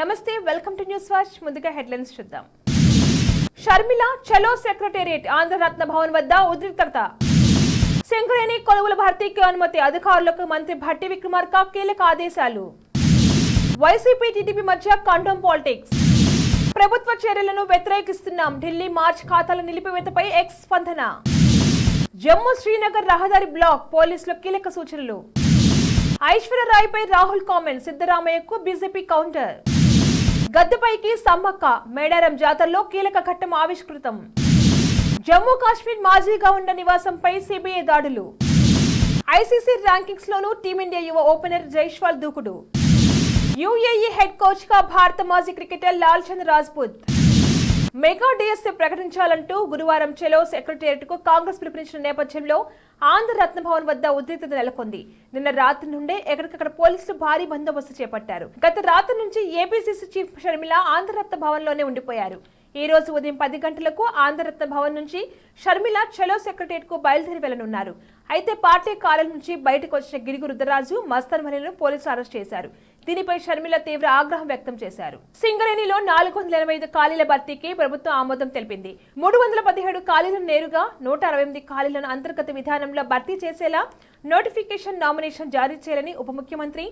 నమస్తే welcome to news watch ముందుగా headlines చూద్దాం. షర్మిల చలో సెక్రటేరియట్ ఆంధ్రరత్న భవన్ వద్ద ఉద్రిక్తత. శంకరేణి కొలువుల భర్తీకి అనుమతి అధికారులకు మంత్రి భట్టి విక్రమార్క కీలక ఆదేశాలు. వైసీపీ టీడీపీ మధ్య కండోమ్ పాలిటిక్స్ ప్రభుత్వ చర్యలను వ్యతిరేకిస్తున్నాం. ఢిల్లీ మార్చ్ ఖాతాల నిలిపివేతపై ఎక్స్ స్పందన. జమ్మూ శ్రీనగర్ రహదారి బ్లాక్ పోలీసులు కీలక సూచనలు. ఐశ్వర్యరాయ్పై రాహుల్ కామెంట్ సిద్ధరామయ్యకు బీజేపీ కౌంటర్. గద్దెపైకి సమ్మక్క మేడారం జాతరలో కీలక ఘట్టం ఆవిష్కృతం. జమ్మూ కాశ్మీర్ మాజీగా ఉన్న నివాసంపై సిబిఐ దాడులు. ఐసీసీ ర్యాంకింగ్స్ లోనూ టీమిండియా యువ ఓపెనర్ జైష్వాల్ దూకుడు. యుఏఈ హెడ్ కోచ్గా భారత మాజీ cricketer Lal Chand Rajput. Mega DSC ప్రకటించాలంటూ గురువారం చెలో సెక్రటేరియట్కు కాంగ్రెస్ పిలుపునిచ్చిన నేపథ్యంలో ఆంధ్ర రత్న భవన్ వద్ద ఉద్రిక్తత నెలకొంది. నిన్న రాత్రి నుండే ఎక్కడికక్కడ పోలీసులు భారీ బందోబస్తు చేపట్టారు. గత రాత్రి నుంచి ఏపీసీసీ చీఫ్ షర్మిల ఆంధ్ర రత్న భవన్లోనే ఉండిపోయారు. ఈ రోజు ఉదయం పది గంటలకు ఆంధ్రరత్న భవన్ నుంచి షర్మిల చలో సెక్రటరియట్కు బయలుదేరి వెళ్ళనున్నారు అయితే పార్టీ కార్యాలయం నుంచి బయటకు వచ్చిన గిరిగు రుద్రరాజు మస్తర్ వలిను పోలీసులు అరెస్ట్ చేశారు. దీనిపై షర్మిల తీవ్ర ఆగ్రహం వ్యక్తం చేశారు. సింగరేణిలో నాలుగు వందల ఎనభై ఐదు ఖాళీల భర్తీకి ప్రభుత్వం ఆమోదం తెలిపింది. మూడు వందల పదిహేడు ఖాళీలను నేరుగా నూట అరవై ఎనిమిది ఖాళీలను అంతర్గత విధానంలో భర్తీ చేసేలా నోటిఫికేషన్ నామినేషన్ జారీ చేయాలని ఉప ముఖ్యమంత్రి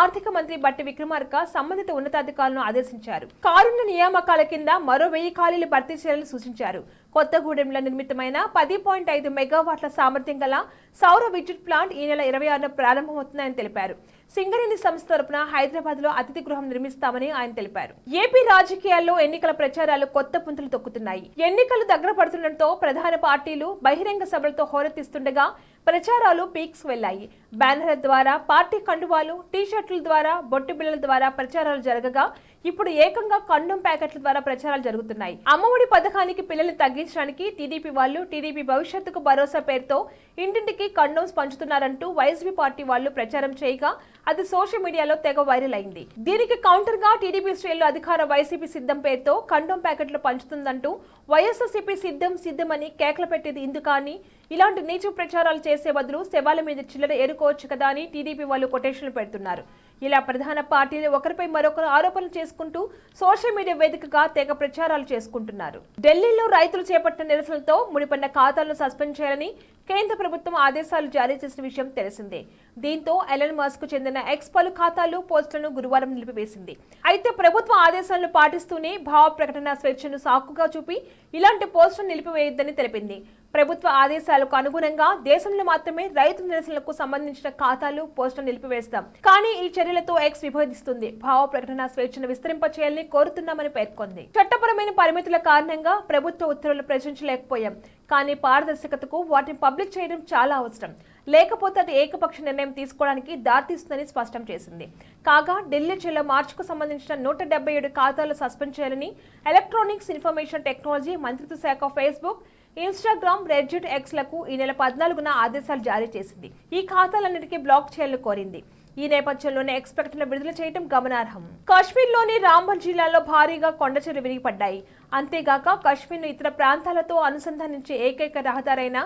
ఆర్థిక మంత్రి బట్టి విక్రమార్క సంబంధిత ఉన్నతాధికారులను ఆదేశించారు. కారుణ్య నియామకాల కింద మరో వెయ్యి ఖాళీలు భర్తీ చేయాలని సూచించారు. కొత్తగూడెంలో నిర్మితమైన పది పాయింట్ ఐదు మెగావాట్ల సామర్థ్యం గల సౌర విద్యుత్ ప్లాంట్ ఈ నెల ఇరవై ఆరున ప్రారంభమవుతుందని తెలిపారు. సింగరేణి సంస్థ తరపున హైదరాబాద్లో అతిథి గృహం నిర్మిస్తామని ఆయన తెలిపారు. ఏపీ రాజకీయాల్లో ఎన్నికల ప్రచారాలు కొత్త పుంతలు తొక్కుతున్నాయి. ఎన్నికలు దగ్గర పడుతుండటంతో ప్రధాన పార్టీలు బహిరంగ సభలతో హోరెత్తిస్తుండగా ప్రచారాలు పీక్స్ వెళ్ళాయి బ్యానర్ల ద్వారా పార్టీ కండువాలు టీషర్ట్ల ద్వారా బొట్టు బిళ్ళల ద్వారా ప్రచారాలు జరగగా ఇప్పుడు ఏకంగా కండం ప్యాకెట్ల ద్వారా ప్రచారాలు జరుగుతున్నాయి. అమ్మఒడి పథకానికి పిల్లల్ని తగ్గించడానికి టీడీపీ వాళ్ళు టీడీపీ భవిష్యత్తుకు భరోసా పేరుతో ఇంటింటికి కండోమ్స్ పంచుతున్నారంటూ వైఎస్పీ పార్టీ వాళ్ళు ప్రచారం చేయగా అది సోషల్ మీడియాలో తెగ వైరల్ అయింది. దీనికి కౌంటర్గా టీడీపీ శ్రేణులు అధికార వైసీపీ సిద్ధం పేరుతో కండోమ్ ప్యాకెట్లు పంచుతుందంటూ వైఎస్ఆర్సీపీ సిద్ధం సిద్ధమని కేకలు పెట్టేది ఇందుకని. ఇలాంటి నీచ ప్రచారాలు చేసే బదులు శవాల మీద చిల్లర ఏరుకోవచ్చు కదా అని టీడీపీ వాళ్ళు కొటేషన్లు పెడుతున్నారు. ఇలా ప్రధాన పార్టీలు ఒకరిపై మరొకరు ఆరోపణలు చేసుకుంటూ సోషల్ మీడియా వేదికగా తెగ ప్రచారాలు చేసుకుంటున్నారు. ఢిల్లీలో రైతులు చేపట్టిన నిరసనలతో ముడిపడిన ఖాతాలను సస్పెండ్ చేయాలని కేంద్ర ప్రభుత్వం ఆదేశాలు జారీ చేసిన విషయం తెలిసిందే. దీంతో ఎలన్ మస్క్ చెందిన ఎక్స్ పలు ఖాతాలు పోస్టులను గురువారం నిలిపివేసింది. అయితే ప్రభుత్వ ఆదేశాలను పాటిస్తూనే భావ ప్రకటన స్వేచ్ఛను సాకుగా చూపి ఇలాంటి పోస్టులను నిలిపివేయొద్దని తెలిపింది. ప్రభుత్వ ఆదేశాలకు అనుగుణంగా దేశంలో మాత్రమే రైతు నిరసనలకు సంబంధించిన ఖాతాలు పోస్టులు నిలిపివేస్తాం. కానీ ఈ చర్యలతో ఎక్స్ విభేదిస్తుంది. భావ ప్రకటన స్వేచ్ఛను విస్తరింప చేయాలని కోరుతున్నామని పేర్కొంది. చట్టపరమైన పరిమితుల కారణంగా ప్రభుత్వ ఉత్తర్వులు ప్రశ్నించలేకపోయాం కానీ పారదర్శకతకు వాటిని పబ్లిక్ చేయడం చాలా అవసరం. లేకపోతే అది ఏకపక్ష నిర్ణయం తీసుకోవడానికి దారితీస్తుందని స్పష్టం చేసింది. కాగా ఢిల్లీ జిల్లా మార్చుకు సంబంధించిన నూట డెబ్బై ఏడు ఖాతాలు సస్పెండ్ చేయాలని ఎలక్ట్రానిక్స్ ఇన్ఫర్మేషన్ టెక్నాలజీ మంత్రిత్వ శాఖ ఫేస్బుక్ ఇన్స్టాగ్రామ్ రెడ్జిట్ ఎక్స్లకు ఈ నెల పద్నాలుగున ఆదేశాలు జారీ చేసింది. ఈ ఖాతాలన్నిటికీ బ్లాక్ చేయాలని కోరింది. ఈ నేపథ్యంలోనే ఎక్స్ ప్రకటన విడుదల చేయడం గమనార్హం. కాశ్మీర్లోని రాంబన్ జిల్లాలో భారీగా కొండచెరు విరిగిపడ్డాయి. అంతేగాక కాశ్మీర్ను ఇతర ప్రాంతాలతో అనుసంధానించే ఏకైక రహదారైన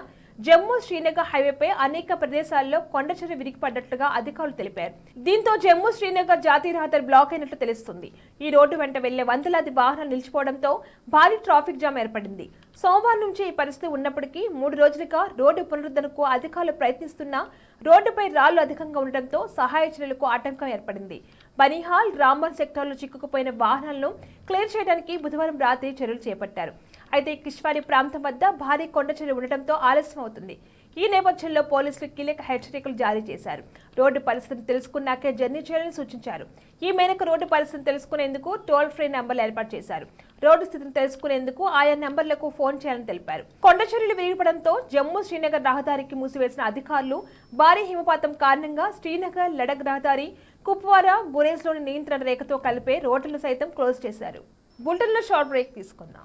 జమ్మూ శ్రీనగర్ హైవేపై అనేక ప్రదేశాల్లో కొండచెరు విరిగిపడ్డట్లుగా అధికారులు తెలిపారు. దీంతో జమ్మూ శ్రీనగర్ జాతీయ రహదారి బ్లాక్ అయినట్లు తెలుస్తుంది. ఈ రోడ్డు వెంట వెళ్ళే వందలాది వాహనాలు నిలిచిపోవడంతో భారీ ట్రాఫిక్ జామ్ ఏర్పడింది. సోమవారం నుంచి ఈ పరిస్థితి ఉన్నప్పటికీ మూడు రోజులుగా రోడ్డు పునరుద్ధరణకు అధికారులు ప్రయత్నిస్తున్నా రోడ్డుపై రాళ్ళు అధికంగా ఉండటంతో సహాయ చర్యలకు ఆటంకం ఏర్పడింది. బనిహాల్ రాంబన్ సెక్టార్లో చిక్కుకుపోయిన వాహనాలను క్లియర్ చేయడానికి బుధవారం రాత్రి చర్యలు చేపట్టారు. అయితే కిష్వారి ప్రాంతం వద్ద భారీ కొండ ఉండటంతో ఆలస్యం అవుతుంది ఈ నేపథ్యంలో పోలీసులు కీలక హెచ్చరికలు జారీ చేశారు. రోడ్డు పరిస్థితిని తెలుసుకున్నాకే జర్నీ చేయాలని సూచించారు. ఈ మేరకు రోడ్డు పరిస్థితిని తెలుసుకునేందుకు టోల్ ఫ్రీ నెంబర్లు ఏర్పాటు చేశారు. రోడ్డు స్థితిని తెలుసుకునేందుకు ఆయా నెంబర్లకు ఫోన్ చేయాలని తెలిపారు. కొండ చర్యలు విరిగిపడంతో జమ్మూ శ్రీనగర్ రహదారికి మూసివేసిన అధికారులు భారీ హిమపాతం కారణంగా శ్రీనగర్ లడక్ రహదారి కుప్వారా గురేజ్లోని నియంత్రణ రేఖతో కలిపే రోడ్లను సైతం క్లోజ్ చేశారు. బులెటిన్లో షార్ట్ బ్రేక్ తీసుకుందాం.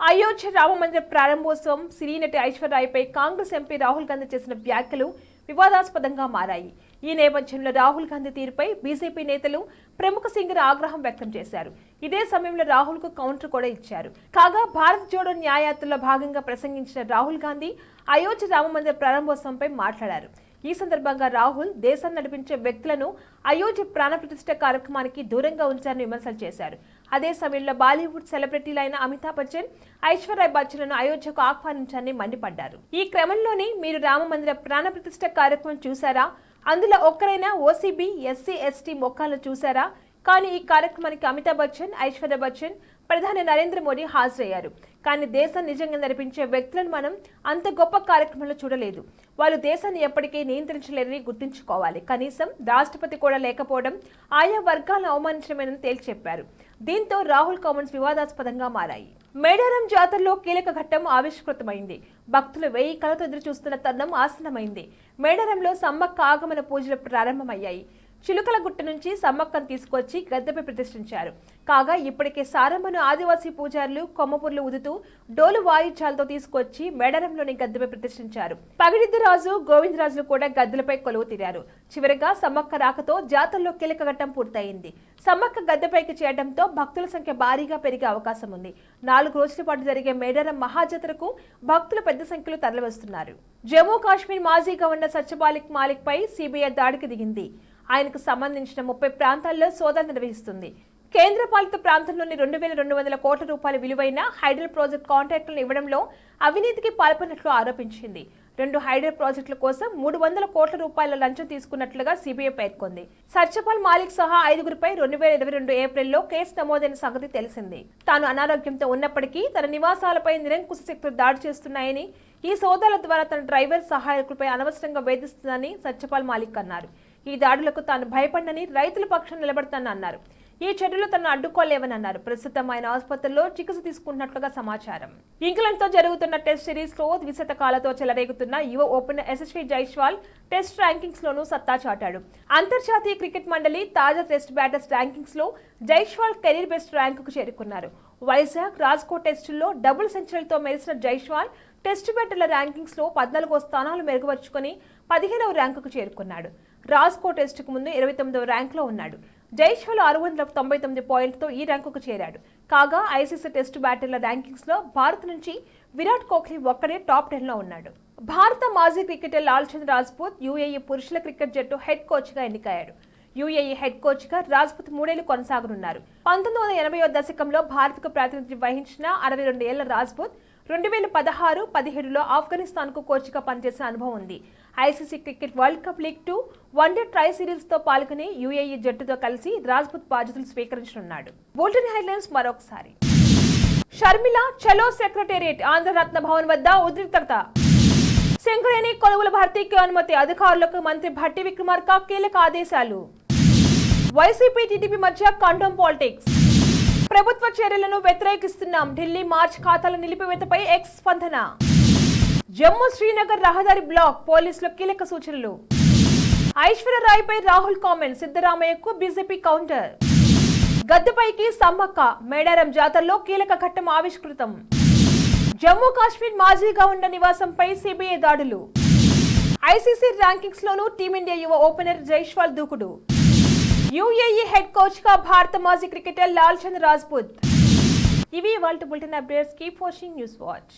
Ayodhya Rama మందిర ప్రారంభోత్సవం సినీ నటి ఐశ్వర్యరాయ్పై కాంగ్రెస్ ఎంపీ రాహుల్ గాంధీ చేసిన వ్యాఖ్యలు వివాదాస్పదంగా మారాయి. ఈ నేపథ్యంలో రాహుల్ గాంధీ తీరుపై బీజేపీ నేతలు ప్రముఖ సింగర్ ఆగ్రహం వ్యక్తం చేశారు. ఇదే సమయంలో రాహుల్కు కౌంటర్ కూడా ఇచ్చారు. కాగా భారత్ జోడో న్యాయయాత్రలో భాగంగా ప్రసంగించిన రాహుల్ గాంధీ అయోధ్య రామ మందిర ప్రారంభోత్సవంపై మాట్లాడారు. ఈ సందర్భంగా రాహుల్ దేశాన్ని నడిపించే వ్యక్తులను అయోధ్య ప్రాణప్రతిష్ఠ కార్యక్రమానికి దూరంగా ఉంచారని విమర్శలు చేశారు. అదే సమయంలో బాలీవుడ్ సెలబ్రిటీలైన అమితాబ్ బచ్చన్ ఐశ్వర్య బచ్చన్లను అయోధ్యకు ఆహ్వానించాలని మండిపడ్డారు. ఈ క్రమంలోనే మీరు రామ మందిర ప్రాణప్రతిష్ఠ కార్యక్రమం చూసారా అందులో ఒక్కరైనా ఓసీబీ ఎస్సీ ఎస్టీ మొక్కలను చూశారా? కానీ ఈ కార్యక్రమానికి అమితాబ్ బచ్చన్ ఐశ్వర్య బచ్చన్ ప్రధాని నరేంద్ర మోడీ హాజరయ్యారు. కానీ దేశం నిజంగా నడిపించే వ్యక్తులను మనం అంత గొప్ప కార్యక్రమంలో చూడలేదు. వాళ్ళు దేశాన్ని ఎప్పటికీ నియంత్రించలేరని గుర్తుంచుకోవాలి. కనీసం రాష్ట్రపతి కూడా లేకపోవడం ఆయా వర్గాలను అవమానించడమేనని తేల్చి చెప్పారు. దీంతో రాహుల్ కామెంట్స్ వివాదాస్పదంగా మారాయి. మేడారం జాతరలో కీలక ఘట్టం ఆవిష్కృతమైంది. భక్తులు వెయ్యి కలతో ఎదురు చూస్తున్న తరుణం ఆసనమైంది మేడారంలో సమ్మక్క ఆగమన పూజలు ప్రారంభమయ్యాయి. చిలుకల గుట్ట నుంచి సమ్మక్కను తీసుకొచ్చి గద్దెపై ప్రతిష్ఠించారు. కాగా ఇప్పటికే సారమ్మను ఆదివాసీ పూజారులు కొమ్మపుర్లు ఉదుతూ డోలు వాయిద్యాలతో తీసుకొచ్చి మేడారంలోని గద్దెపై ప్రతిష్ఠించారు. పగిడిద్దు రాజు గోవిందరాజులు కూడా గద్దెలపై కొలువు తీరారు. చివరిగా సమ్మక్క రాకతో జాతరలో కీలక ఘట్టం పూర్తయింది. సమ్మక్క గద్దెపైకి చేయడంతో భక్తుల సంఖ్య భారీగా పెరిగే అవకాశం ఉంది. నాలుగు రోజుల పాటు జరిగే మేడారం మహాజాతరకు భక్తులు పెద్ద సంఖ్యలో తరలివస్తున్నారు. జమ్మూ కాశ్మీర్ మాజీ గవర్నర్ సత్యపాలిక్ మాలిక్ పై సిబిఐ దాడికి దిగింది. ఆయనకు సంబంధించిన ముప్పై ప్రాంతాల్లో సోదా నిర్వహిస్తుంది. కేంద్ర పాలిత ప్రాంతంలోని రెండు వేల రెండు వందల కోట్ల రూపాయల విలువైన హైడ్రల్ ప్రాజెక్ట్ కాంట్రాక్టులను ఇవ్వడంలో అవినీతికి పాల్పడినట్లు ఆరోపించింది. రెండు హైడ్రల్ ప్రాజెక్టుల కోసం మూడు వందల కోట్ల రూపాయల లంచం తీసుకున్నట్లుగా సిబిఐ పేర్కొంది. సత్యపాల్ మాలిక్ సహా ఐదుగురిపై రెండు వేల ఇరవై రెండు ఏప్రిల్లో కేసు నమోదైన సంగతి తెలిసింది. తాను అనారోగ్యంతో ఉన్నప్పటికీ తన నివాసాలపై నిరంకుశ శక్తులు దాడి చేస్తున్నాయని ఈ సోదాల ద్వారా తన డ్రైవర్ సహాయకులపై అనవసరంగా వేధిస్తుందని సత్యపాల్ మాలిక్ అన్నారు. ఈ దాడులకు తాను భయపడనని రైతుల పక్షం నిలబడతానని అన్నారు ఈ చర్యలు తను అడ్డుకోలేవని అన్నారు ప్రస్తుతం ఆయన ఆసుపత్రిలో చికిత్స తీసుకుంటున్నట్లుగా సమాచారం. ఇంగ్లాండ్తో జరుగుతున్న టెస్ట్ సిరీస్లో ద్విశతకాలతో చెలరేగుతున్న యువ opener Yashasvi Jaiswal test rankings లోనూ సత్తా చాటాడు. అంతర్జాతీయ క్రికెట్ మండలి తాజా టెస్ట్ బ్యాటర్స్ ర్యాంకింగ్స్లో జైస్వాల్ కెరీర్ బెస్ట్ ర్యాంకుకు చేరుకున్నారు. వైజాగ్ రాజ్కోట్ టెస్టుల్లో డబుల్ సెంచరీలతో మెరిసిన జైస్వాల్ టెస్ట్ బ్యాటర్ల ర్యాంకింగ్స్లో పద్నాలుగో స్థానాలు మెరుగుపరుచుకొని పదిహేనవ ర్యాంకుకు చేరుకున్నాడు. రాజ్కో టెస్టుకు ముందు ఇరవై తొమ్మిదవ ర్యాంకులో ఉన్నాడు. జైష్వాల్ ఆరు వందల తొంభై తొమ్మిది పాయింట్తో ఈ ర్యాంకుకు చేరాడు. కాగా ఐసీసీ టెస్ట్ బ్యాటర్ల ర్యాంకింగ్స్లో భారత్ నుంచి విరాట్ కోహ్లీ ఒక్కడే టాప్ టెన్లో ఉన్నాడు. భారత మాజీ క్రికెటర్ లాల్ చంద్ రాజ్పూత్ యూఏఈ పురుషుల క్రికెట్ జట్టు హెడ్ కోచ్గా ఎన్నికయ్యాడు. యూఏఈ హెడ్ కోచ్గా మూడేళ్ళు కొనసాగనున్నారు. పంతొమ్మిది వందల ఎనభై దశకంలో భారత్కు ప్రాతినిధ్యం వహించిన అరవై రెండు ఏళ్ళ రాజ్పూత్ రెండు వేల పదహారు పదిహేడులో ఆఫ్ఘనిస్తాన్కు కోచ్గా పనిచేసిన అనుభవం ఉంది. ICC cricket world cup league two one day tri సిరీస్తో పాల్గొని యూఏఈ జట్టుతో కలిసి రాజ్పుత్ బాధ్యతలు స్వీకరించనున్నాడు. బులెటిన్ హెడ్లైన్స్ మరొకసారి. షర్మిల చలో సెక్రటేరియట్ ఆంధ్రరత్న భవన్ వద్ద ఉద్రిక్తత. శంకరేణి కొలువుల భర్తీకి అనుమతి అధికారులకు మంత్రి భట్టి విక్రమార్క కీలక ఆదేశాలు. వైసీపీ టీడీపీ మధ్య కండోమ్ పాలిటిక్స్. ప్రభుత్వ చర్యలను వ్యతిరేకిస్తున్నాం. ఢిల్లీ మార్చ్ ఖాతాల నిలిపివేతపై ఎక్స్ స్పందన. జమ్మూ శ్రీనగర్ రహదారి బ్లాక్ పోలీసులు కీలక సూచనలు. ఐశ్వర్యరాయ్పై రాహుల్ కామెంట్ సిద్ధరామయ్యకు బీజేపీ కౌంటర్. గద్దెపైకి సమ్మక్క మేడారం జాతరలో కీలక ఘట్టం ఆవిష్కృతం. జమ్మూ కాశ్మీర్ మాజీగా ఉన్న నివాసంపై సిబిఐ దాడులు. ఐసీసీ ర్యాంకింగ్స్ లోనూ టీమిండియా యువ ఓపెనర్ జైష్వాల్ దూకుడు. యూఏఈ హెడ్ కోచ్గా భారత మాజీ క్రికెటర్ లాల్ చంద్ రాజ్పుత్ ఇవి వాళ్ళ bulletin updates keep watching news watch